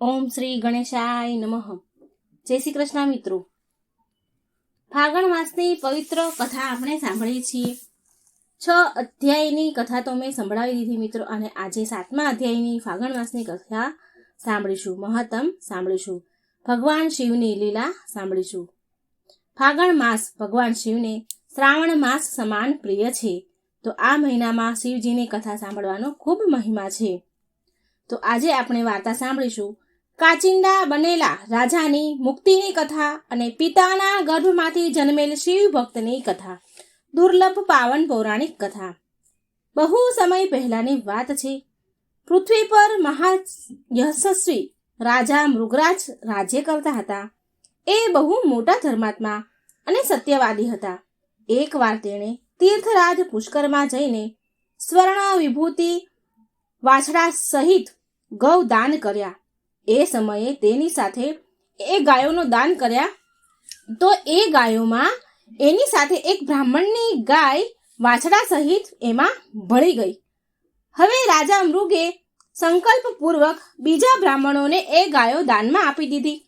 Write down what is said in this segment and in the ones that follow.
ઓમ શ્રી ગણેશાય નમઃ. જય શ્રી કૃષ્ણ મિત્રો. ફાગણ માસની પવિત્ર કથા આપણે સાંભળીએ છીએ. છ અધ્યાયની કથા તો મેં સંભળાવી દીધી મિત્રો, અને આજે સાતમા અધ્યાયની ફાગણ માસની કથા સાંભળીશું. મહત્તમ સાંભળીશું. ભગવાન શિવની લીલા સાંભળીશું. ફાગણ માસ ભગવાન શિવને શ્રાવણ માસ સમાન પ્રિય છે. તો આ મહિનામાં શિવજીની કથા સાંભળવાનો ખૂબ મહિમા છે. તો આજે આપણે વાર્તા સાંભળીશું. કાચિંડા બનેલા રાજાની મુક્તિની કથા અને પિતાના ગર્ભમાંથી જન્મેલ શિવ ભક્તની કથા. દુર્લભ પાવન પૌરાણિક કથા. બહુ સમય પહેલાની વાત છે. પૃથ્વી પર મહા યશસ્વી રાજા મૃગરાજ રાજ્ય કરતા હતા. એ બહુ મોટા ધર્માત્મા અને સત્યવાદી હતા. એકવાર તેણે તીર્થરાજ પુષ્કરમાં જઈને સ્વર્ણ વિભૂતિ વાછડા સહિત ગૌ દાન કર્યા. એ સમયે તેની સાથે એ ગાયોનું દાન કર્યા. તો એ ગાયોમાં એની સાથે એક બ્રાહ્મણની ગાય વાછડા સહિત એમાં ભળી ગઈ. હવે રાજા મૃગે સંકલ્પપૂર્વક બીજા બ્રાહ્મણોને એ ગાયો દાનમાં આપી દીધી.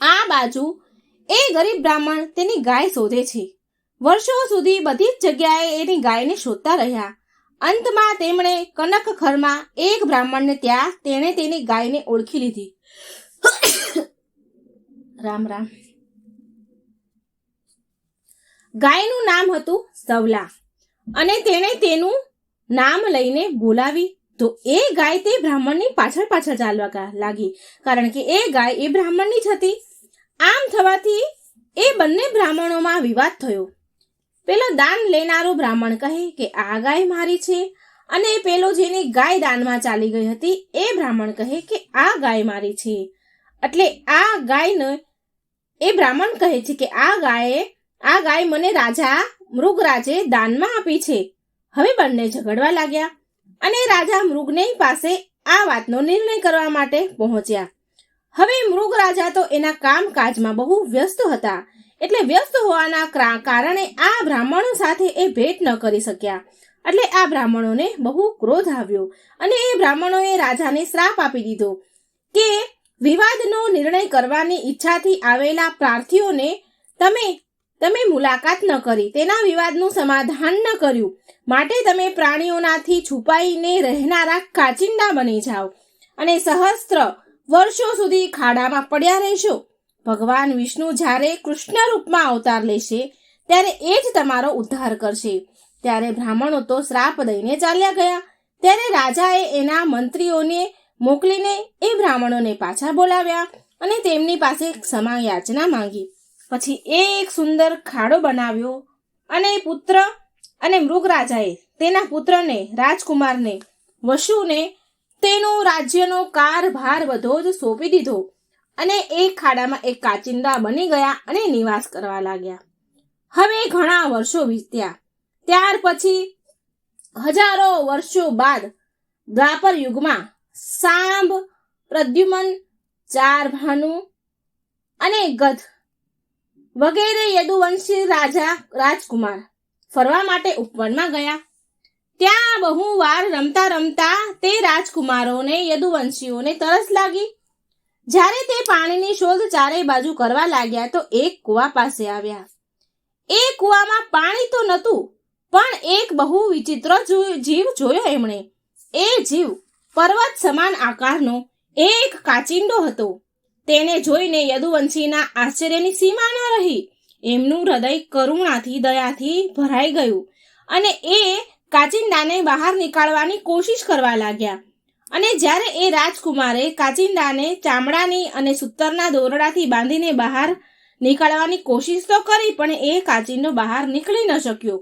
આ બાજુ એ ગરીબ બ્રાહ્મણ તેની ગાય શોધે છે. વર્ષો સુધી બધી જ જગ્યાએ એની ગાયને શોધતા રહ્યા. અંતમાં તેમણે કનક ઘરમાં એક બ્રાહ્મણને ત્યાં તેણે તેની ગાયને ઓળખી લીધી. રામ રામ. ગાયનું નામ હતું સવલા અને તેણે તેનું નામ લઈને બોલાવી તો એ ગાય તે બ્રાહ્મણની પાછળ પાછળ ચાલવા લાગી. કારણ કે એ ગાય એ બ્રાહ્મણની જ હતી. આમ થવાથી એ બંને બ્રાહ્મણોમાં વિવાદ થયો. પેલો દાન લેનારો બ્રાહ્મણ કહે કે, આ ગાય મારી છે. અને પેલો જેની ગાય દાનમાં ચાલી ગઈ હતી, એ બ્રાહ્મણ કહે કે, આ ગાય મારી છે. એટલે આ ગાયને, એ બ્રાહ્મણ કહે છે કે, આ ગાયે, આ ગાય મને રાજા મૃગરાજે દાનમાં આપી છે. હવે બંને ઝઘડવા લાગ્યા અને રાજા મૃગને પાસે આ વાતનો નિર્ણય કરવા માટે પહોંચ્યા. હવે મૃગ રાજા તો એના કામકાજમાં બહુ વ્યસ્ત હતા. એટલે વ્યસ્ત હોવાના ક્રા- કારણે આ બ્રાહ્મણો સાથે એ ભેટ ન કરી શક્યા. એટલે આ બ્રાહ્મણોને બહુ ક્રોધ આવ્યો અને એ બ્રાહ્મણોએ રાજાને શ્રાપ આપી દીધો કે વિવાદનો નિર્ણય કરવાની ઈચ્છાથી આવેલા પ્રાર્થીઓને તમે તમે મુલાકાત ન કરી, તેના વિવાદનું સમાધાન ન કર્યું. માટે તમે પ્રાણીઓનાથી છુપાઈને રહેનારા કાચિંડા બની જાઓ અને સહસ્ત્ર વર્ષો સુધી ખાડામાં પડ્યા રહેશો. ભગવાન વિષ્ણુ જ્યારે કૃષ્ણ રૂપમાં અવતાર લેશે, ત્યારે એ જ તમારો ઉદ્ધાર કરશે. ત્યારે બ્રાહ્મણો તો શ્રાપ દઈને ચાલ્યા ગયા. ત્યારે રાજાએ એના મંત્રીઓને મોકલીને એ બ્રાહ્મણોને પાછા બોલાવ્યા અને તેમની પાસે ક્ષમા યાચના માંગી. પછી એ એક સુંદર ખાડો બનાવ્યો અને પુત્ર અને મૃગરાજાએ તેના પુત્રને, રાજકુમારને વશુને તેનો રાજ્યનો કારભાર બધો જ સોંપી દીધો. અને એ ખાડામાં એક કાચિંડા બની ગયા અને નિવાસ કરવા લાગ્યા. હવે ઘણા વર્ષો વીત્યા. ત્યાર પછી હજારો વર્ષો બાદ દ્વાપર યુગમાં સાંભ પ્રદ્યુમન ચાર ભાનુ અને ગધ વગેરે યદુવંશી રાજા રાજકુમાર ફરવા માટે ઉપવનમાં ગયા. ત્યાં બહુ વાર રમતા રમતા તે રાજકુમારોને, યદુવંશીઓને તરસ લાગી જ્યારે તે પાણીની શોધ ચારે બાજુ કરવા લાગ્યા તો એક કુવા પાસે આવ્યા. એ કુવામાં પાણી તો નહોતું, પણ એક બહુ વિચિત્ર જીવ જોયો એમણે. એ જીવ પર્વત સમાન આકારનો, એક કાચિંડો હતો. તેને જોઈને યદુવંશીના આશ્ચર્યની સીમા ન રહી. એમનું હૃદય કરુણાથી, દયાથી ભરાઈ ગયું અને એ કાચિંડાને બહાર નીકાળવાની કોશિશ કરવા લાગ્યા. અને જ્યારે એ રાજકુમારે કાચિંડાને ચામડાની અને સૂતરના દોરડાથી બાંધીને બહાર નીકાળવાની કોશિશ તો કરી, પણ એ કાચિંડો બહાર નીકળી ન શક્યો.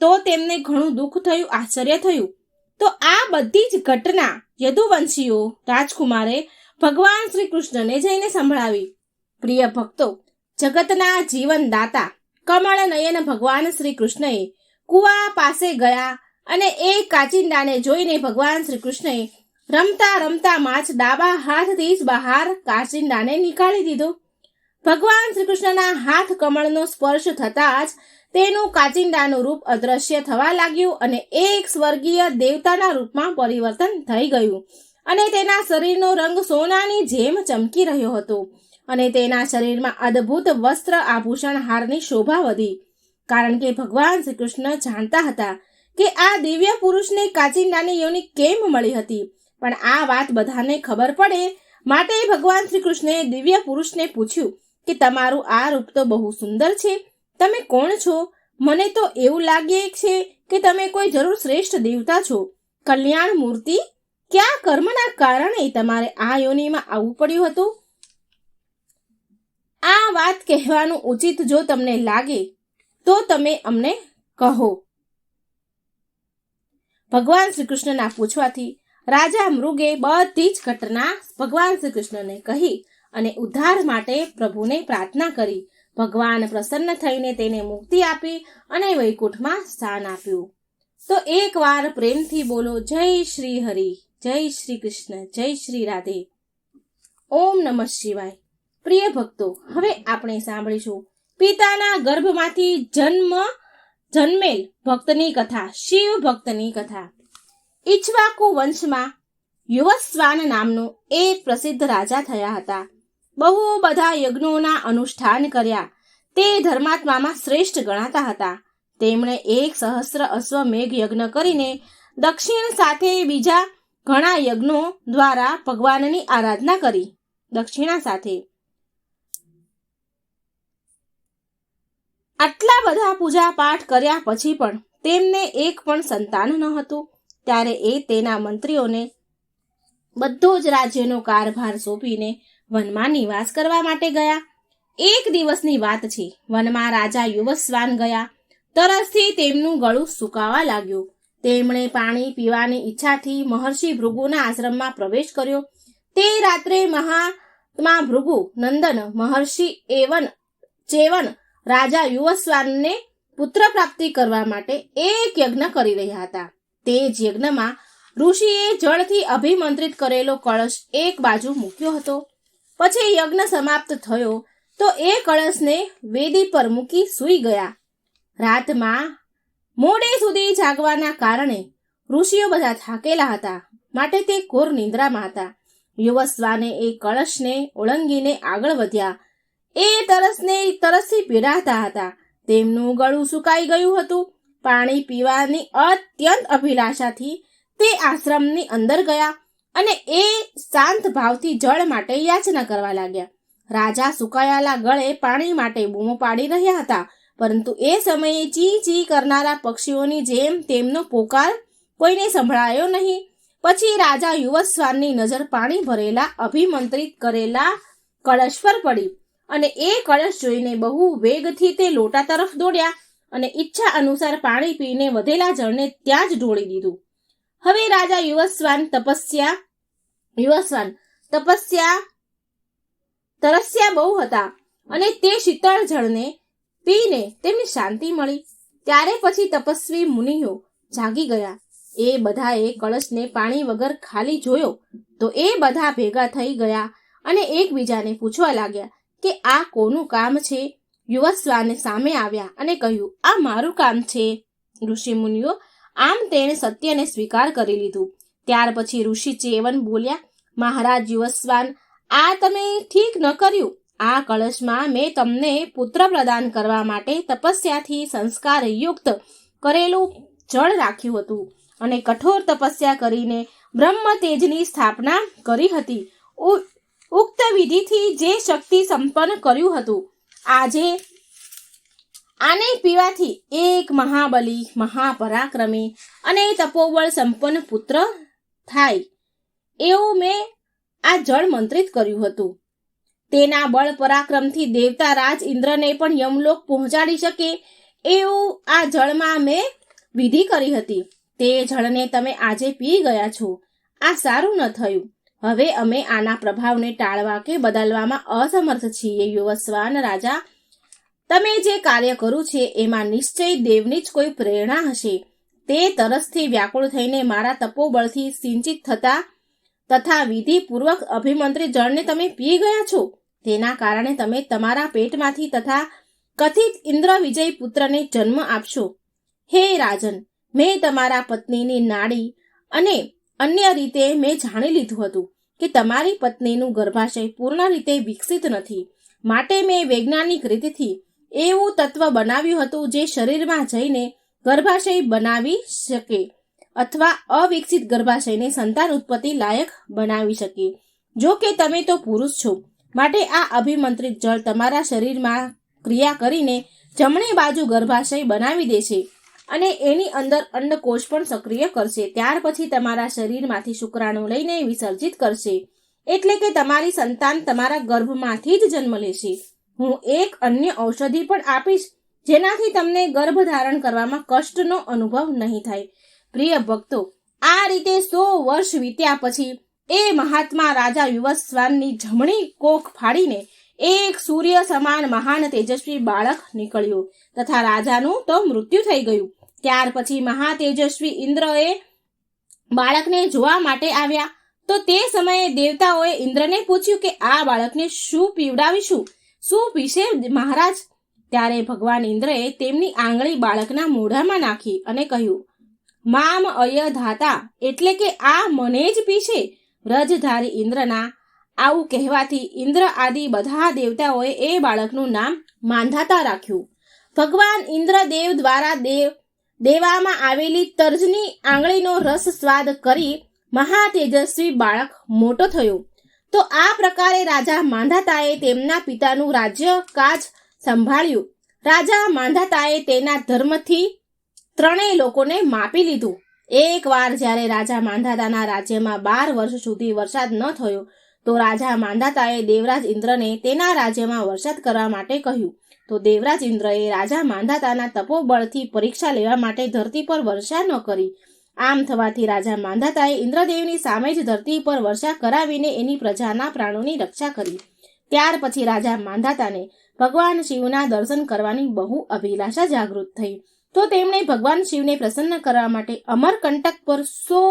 તો તેમને ઘણું દુઃખ થયું, આશ્ચર્ય થયું. તો આ બધી જ ઘટના યદુવંશીઓ રાજકુમારે ભગવાન શ્રી કૃષ્ણને જઈને સંભળાવી. પ્રિય ભક્તો, જગતના જીવનદાતા કમળ નયન ભગવાન શ્રી કૃષ્ણએ કુવા પાસે ગયા અને એ કાચિંડાને જોઈને ભગવાન શ્રી કૃષ્ણએ રમતા રમતા માછ ડાબા હાથથી જ બહાર કાચિંડાને નીકાળી દીધો. ભગવાન શ્રીકૃષ્ણના હાથ કમળનો સ્પર્શ થતાં જ તેનું કાચિંડાનું રૂપ અદ્રશ્ય થવા લાગ્યું અને એક સ્વર્ગીય દેવતાના રૂપમાં પરિવર્તન થઈ ગયું અને તેના શરીરનો રંગ સોનાની જેમ ચમકી રહ્યો હતો અને તેના શરીરમાં અદ્ભુત વસ્ત્ર આભૂષણ હારની શોભા વધી. કારણ કે ભગવાન શ્રી કૃષ્ણ જાણતા હતા કે આ દિવ્ય પુરુષને કાચિંડાની યોની કેમ મળી હતી પણ આ વાત બધાને ખબર પડે. માટે ભગવાન શ્રી કૃષ્ણે દિવ્ય પુરુષને પૂછ્યું કે તમારું આ રૂપ તો બહુ સુંદર છે. તમે કોણ છો? મને તો એવું લાગે છે કે તમે કોઈ જરૂર શ્રેષ્ઠ દેવતા છો. કલ્યાણ મૂર્તિ? કયા કર્મના કારણે તમારે આ યોનિમાં આવવું પડ્યું હતું? આ વાત કહેવાનું ઉચિત જો તમને લાગે, તો તમે અમને કહો. ભગવાન શ્રી કૃષ્ણના પૂછવાથી રાજા મૃગે બધી જ ઘટના ભગવાન શ્રી કૃષ્ણને કહી અને ઉદ્ધાર માટે પ્રભુને પ્રાર્થના કરી. ભગવાન પ્રસન્ન થઈને તેને મુક્તિ આપી અને વૈકુંઠમાં સ્થાન આપ્યું. તો એકવાર પ્રેમથી બોલો, જય શ્રી હરિ, જય શ્રી કૃષ્ણ, જય શ્રી રાધે. ઓમ નમઃ શિવાય. પ્રિય ભક્તો, હવે આપણે સાંભળીશું. પિતાના ગર્ભમાંથી જન્મ, જન્મેલ ભક્તની કથા, શિવ ભક્તની કથા. ઈચ્છવાકુ વંશમાં યુવસ્વાન નામનો એક પ્રસિદ્ધ રાજા થયા હતા. બહુ બધા યજ્ઞોના અનુષ્ઠાન કર્યા. તે ધર્માત્મામાં શ્રેષ્ઠ ગણાતા હતા. તેમણે એક સહસ્ર અશ્વમેઘ યજ્ઞ કરીને દક્ષિણ સાથે બીજા ઘણા યજ્ઞો દ્વારા ભગવાનની આરાધના કરી. દક્ષિણા સાથે આટલા બધા પૂજા પાઠ કર્યા પછી પણ તેમને એક પણ સંતાન ન હતું. ત્યારે એ તેના મંત્રીઓને બધો જ રાજ્યનો કારભાર સોંપીને વનમાં નિવાસ કરવા માટે ગયા. એક દિવસની વાત છે, વનમાં રાજા યુવસ્વાન ગયા. તરસથી તેમનું ગળું સુકાવા લાગ્યું. તેમણે પાણી પીવાની ઈચ્છાથી મહર્ષિ ભૃગુના આશ્રમમાં પ્રવેશ કર્યો. તે રાત્રે મહાત્મા ભૃગુ નંદન મહર્ષિ એવન ચેવન રાજા યુવસ્વાનને પુત્ર પ્રાપ્તિ કરવા માટે એક યજ્ઞ કરી રહ્યા હતા. તે યજ્ઞમાં ઋષિએ જળથી અભિમંત્રિત કરેલો કળશ એક બાજુ મૂક્યો હતો. પછી યજ્ઞ સમાપ્ત થયો તો એ કળશને વેદી પર મૂકી સૂઈ ગયા. રાતમાં મોડે સુધી જાગવાના કારણે ઋષિઓ બધા થાકેલા હતા. માટે તે ઘોર નિંદ્રામાં હતા. યુવસ્વાને એ કળશને ઓળંગીને આગળ વધ્યા. એ તરસને તરસથી પીડાતા હતા. તેમનું ગળું સુકાઈ ગયું હતું. પાણી પીવાની અત્યંત અભિલાષાથી તે આશ્રમની અંદર ગયા અને એ શાંત ભાવથી જળ માટે યાચના કરવા લાગ્યા. રાજા સુકાયેલા ગળે પાણી માટે બૂમો પાડી રહ્યા હતા, પરંતુ એ સમયે ચી ચી કરનારા પક્ષીઓની જેમ તેમનો પોકાર કોઈને સંભળાયો નહીં. પછી રાજા યુવસ્વાનની નજર પાણી ભરેલા અભિમંત્રિત કરેલા કળશ પર પડી અને એ કળશ જોઈને બહુ વેગથી તે લોટા તરફ દોડ્યા. અને ઈચ્છા અનુસાર પાણી પીને વધેલા જળને ત્યાં જ ઢોળી દીધું. હવે રાજા યુવસ્વાન તપસ્યા યુવસ્વાન તપસ્યા તરસ્યા બહુ હતા અને તે શીતળ જળને પીને તેમને શાંતિ મળી. ત્યારે પછી તપસ્વી મુનિઓ જાગી ગયા. એ બધાએ કળશને પાણી વગર ખાલી જોયો તો એ બધા ભેગા થઈ ગયા અને એકબીજાને પૂછવા લાગ્યા કે આ કોનું કામ છે? યુવસ્વાને સામે આવ્યા અને કહ્યું, આ મારું કામ છે. ઋષિ મુનિઓ આમ તેણે સત્યને સ્વીકાર કરી લીધું. ત્યાર પછી ઋષિ ચેવન બોલ્યા, મહારાજ યુવસ્વાન, આ તમે ઠીક ન કર્યું. આ કળશમાં મેં તમને પુત્ર પ્રદાન કરવા માટે તપસ્યાથી સંસ્કાર યુક્ત કરેલું જળ રાખ્યું હતું અને કઠોર તપસ્યા કરીને બ્રહ્મ તેજની સ્થાપના કરી હતી. ઉક્ત વિધિથી જે શક્તિ સંપન્ન કર્યું હતું આજે આને પીવાથી એક મહાબલી, મહાપરાક્રમી અને તપોબળ સંપન્ન પુત્ર થાય. એવું મેં આ જળ મંત્રિત કર્યું હતું. તેના બળ પરાક્રમથી દેવતા રાજ ઇન્દ્રને પણ યમલોક પહોંચાડી શકે એવું આ જળમાં મેં વિધિ કરી હતી. તે જળને તમે આજે પી ગયા છો. આ સારું ન થયું. હવે અમે આના પ્રભાવને ટાળવા કે બદલવામાં અસમર્થ છીએ, યુવસ્વાન રાજા. તમે જે કાર્ય કર્યું છે, એમાં નિશ્ચય દેવની જ કોઈ પ્રેરણા હશે. તે તરસથી વ્યાકુળ થઈને મારા તપોબળથી સિંચિત થતા તથા વિધિપૂર્વક અભિમંત્રી જળને તમે પી ગયા છો? તેના કારણે તમે તમારા પેટમાંથી તથા કથિત ઇન્દ્ર વિજય પુત્રને જન્મ આપશો. હે રાજન, મેં તમારા પત્નીની નાડી અને અન્ય રીતે મેં જાણી લીધું હતું કે તમારી પત્નીનું ગર્ભાશય પૂર્ણ રીતે વિકસિત નથી. માટે મેં વૈજ્ઞાનિક રીતથી એવું તત્વ બનાવ્યું હતું જે શરીરમાં જઈને ગર્ભાશય બનાવી શકે અથવા અવિકસિત ગર્ભાશયને સંતાન ઉત્પત્તિ લાયક બનાવી શકે. જો કે તમે તો પુરુષ છો, માટે આ અભિમંત્રિત જળ તમારા શરીરમાં ક્રિયા કરીને જમણી બાજુ ગર્ભાશય બનાવી દેશે. અને એની અંદર અંડકોષ પણ સક્રિય કરશે. ત્યાર પછી તમારા શરીરમાંથી શુક્રાણુ લઈને વિસર્જિત કરશે. એટલે કે તમારી સંતાન તમારા ગર્ભમાંથી જ જન્મ લેશે. હું એક અન્ય ઔષધિ પણ આપીશ, જેનાથી તમને ગર્ભ ધારણ કરવામાં કષ્ટનો અનુભવ નહીં થાય. પ્રિય ભક્તો, આ રીતે સો વર્ષ વીત્યા પછી એ મહાત્મા રાજા યુવસ્વાનની જમણી કોખ ફાડીને એક સૂર્ય સમાન મહાન તેજસ્વી બાળક નીકળ્યું તથા રાજાનું તો મૃત્યુ થઈ ગયું. ત્યાર પછી મહાતેજસ્વી ઇન્દ્રએ બાળકને જોવા માટે આવ્યા. તો તે સમયે દેવતાઓએ ઇન્દ્રને પૂછ્યું કે આ બાળકને શું પીવડાવીશું? શું પીશે મહારાજ? ત્યારે ભગવાન ઇન્દ્રએ તેમની આંગળી બાળકના મોઢામાં નાખી અને કહ્યું, મામ અય ધાતા એટલે કે આ મને જ પીશે. વ્રજધારી ઇન્દ્રના આવું કહેવાથી ઇન્દ્ર આદિ બધા દેવતાઓએ એ બાળકનું નામ માંધાતા રાખ્યું. ભગવાન ઇન્દ્રદેવ દ્વારા દેવ, દેવામાં આવેલી તર્જની આંગળીનો રસ સ્વાદ કરી મહાતેજસ્વી બાળક મોટો થયો. તો આ પ્રકારે રાજા માંધાતાએ તેમના પિતાનું રાજ્ય કાજ સંભાળ્યું. રાજા માંધાતાએ તેના ધર્મથી ત્રણેય લોકોને માપી લીધું. એકવાર જ્યારે રાજા માંધાતાના રાજ્યમાં બાર વર્ષ સુધી વરસાદ ન થયો તો રાજા માંધાતાએ દેવરાજ ઇન્દ્રને તેના રાજ્યમાં વરસાદ કરવા માટે કહ્યું. તો દેવરાજ ઇન્દ્રએ રાજા માંધાતાના તપોબળથી પરીક્ષા લેવા માટે ધરતી પર વર્ષા ન કરી. આમ થવાથી રાજા માંધાતાએ ઇન્દ્રદેવની સામે જ ધરતી પર વર્ષા કરાવીને એની પ્રજાના પ્રાણોની રક્ષા કરી. ત્યાર પછી રાજા માંધાતાને ભગવાન શિવના દર્શન કરવાની બહુ અભિલાષા જાગૃત થઈ. તો તેમણે ભગવાન શિવને પ્રસન્ન કરવા માટે અમરકંટક પર સો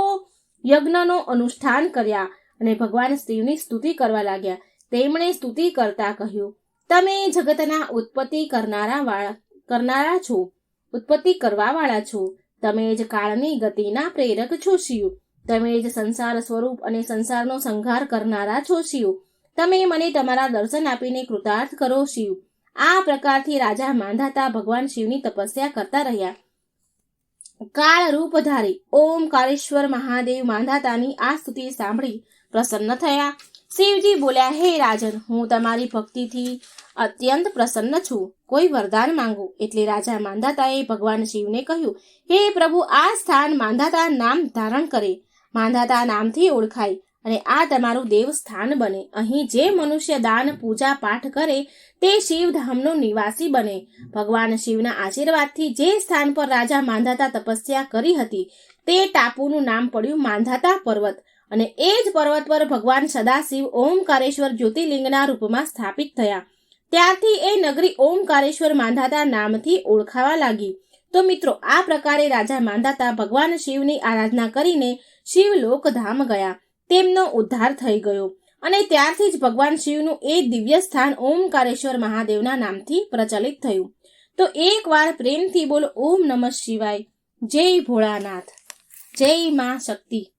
યજ્ઞનો અનુષ્ઠાન કર્યા. અને ભગવાન શિવની સ્તુતિ કરવા લાગ્યા. તેમણે સ્તુતિ કરતા કહ્યું, તમે જગતના ઉત્પત્તિ કરનારા વાળા, કરનારા છો. ઉત્પત્તિ કરવા વાળા છો. તમે જ કાળની ગતિના પ્રેરક છો શિવ. તમે જ સંસાર સ્વરૂપ અને સંસારનો સંહાર કરનારા છો શિવ. તમે મને તમારા દર્શન આપીને કૃતાર્થ કરો શિવ. આ પ્રકારથી રાજા માંધાતા ભગવાન શિવની તપસ્યા કરતા રહ્યા. કાળ રૂપ ધારી ઓમકારેશ્વર મહાદેવ માંધાતાની આ સ્તુતિ સાંભળી પ્રસન્ન થયા. શિવજી બોલ્યા, હે રાજન, હું તમારી ભક્તિથી અત્યંત પ્રસન્ન છું. કોઈ વરદાન માંગુ. એટલે રાજા માંધાતાએ ભગવાન શિવને કહ્યું, હે પ્રભુ, આ સ્થાન માંધાતા નામ ધારણ કરે. માંધાતા નામથી ઓળખાય. અને આ તમારું દેવસ્થાન બને. અહીં જે મનુષ્ય દાન, પૂજા પાઠ કરે, તે શિવધામનો નિવાસી બને. ભગવાન શિવના આશીર્વાદથી જે સ્થાન પર રાજા માંધાતા તપસ્યા કરી હતી, તે ટાપુનું નામ પડ્યું માંધાતા પર્વત. અને એ જ પર્વત પર ભગવાન સદાશિવ ઓમકારેશ્વર જ્યોતિર્લિંગના રૂપમાં સ્થાપિત થયા. ત્યારથી એ નગરી ઓમકારેશ્વર માંધાતા નામથી ઓળખાવા લાગી. તો મિત્રો, આ પ્રકારે રાજા માંધાતા ભગવાન શિવની આરાધના કરીને શિવલોક ધામ ગયા. તેમનો ઉદ્ધાર થઈ ગયો. અને ત્યારથી જ ભગવાન શિવનું એ દિવ્ય સ્થાન ઓમકારેશ્વર મહાદેવના નામથી પ્રચલિત થયું. તો એકવાર પ્રેમથી બોલો, ઓમ નમઃ શિવાય. જય ભોળાનાથ. જય માં શક્તિ.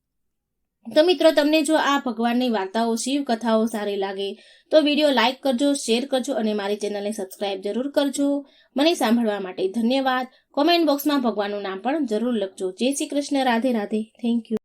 તો મિત્રો, તમને જો આ ભગવાનની વાર્તાઓ શિવ કથાઓ સારી લાગે, તો વીડિયો લાઈક કરજો, શેર કરજો અને મારી ચેનલને સબસ્ક્રાઇબ જરૂર કરજો. મને સાંભળવા માટે ધન્યવાદ. કોમેન્ટ બોક્સમાં ભગવાનનું નામ પણ જરૂર લખજો. જય શ્રી કૃષ્ણ. રાધે રાધે. Thank you.